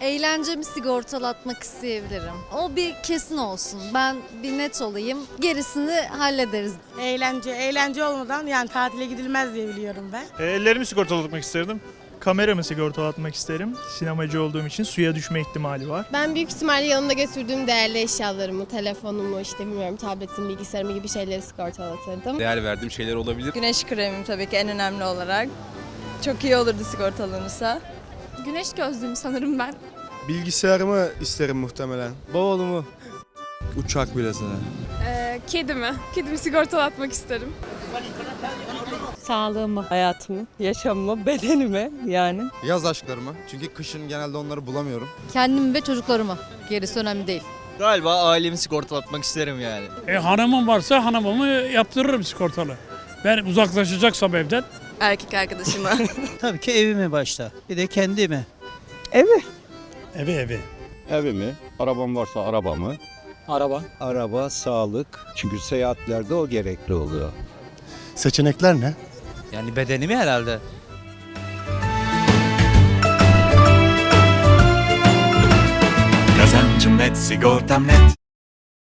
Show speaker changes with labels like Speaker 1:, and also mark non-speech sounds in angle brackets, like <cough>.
Speaker 1: Eğlencemi sigortalatmak isteyebilirim. O bir kesin olsun. Ben bir net olayım. Gerisini hallederiz.
Speaker 2: Eğlence, eğlence olmadan yani tatile gidilmez diye biliyorum ben.
Speaker 3: E, Ellerimi sigortalatmak isterdim. Kameramı sigortalatmak isterim. Sinemacı olduğum için suya düşme ihtimali var.
Speaker 4: Ben büyük ihtimalle yanımda götürdüğüm değerli eşyalarımı, telefonumu, işte bilmiyorum tabletimi, bilgisayarımı gibi şeyleri sigortalatırdım.
Speaker 5: Değer verdiğim şeyler olabilir.
Speaker 6: Güneş kremim tabii ki en önemli olarak. Çok iyi olurdu sigortalanırsa.
Speaker 7: Güneş gözlüğüm sanırım ben.
Speaker 8: Bilgisayarımı isterim muhtemelen. Bavulumu.
Speaker 5: Uçak biletini.
Speaker 7: Ee, kedimi. Kedimi sigortalatmak isterim.
Speaker 9: Sağlığımı, hayatımı, yaşamımı, bedenimi yani.
Speaker 8: Yaz aşklarımı. Çünkü kışın genelde onları bulamıyorum.
Speaker 1: Kendimi ve çocuklarımı. Gerisi önemli değil.
Speaker 10: Galiba ailemi sigortalatmak isterim yani.
Speaker 11: E, hanımım varsa hanımımı yaptırırım sigortalı. Ben uzaklaşacaksam evden
Speaker 6: Erkek arkadaşıma. <laughs>
Speaker 10: Tabii ki evimi başta. Bir de kendimi.
Speaker 11: eve eve.
Speaker 12: Evimi, arabam varsa arabamı.
Speaker 11: Araba.
Speaker 12: Araba, sağlık. Çünkü seyahatlerde o gerekli oluyor.
Speaker 8: Seçenekler ne?
Speaker 10: Yani bedenimi herhalde.
Speaker 13: Kazancım net, sigortam net.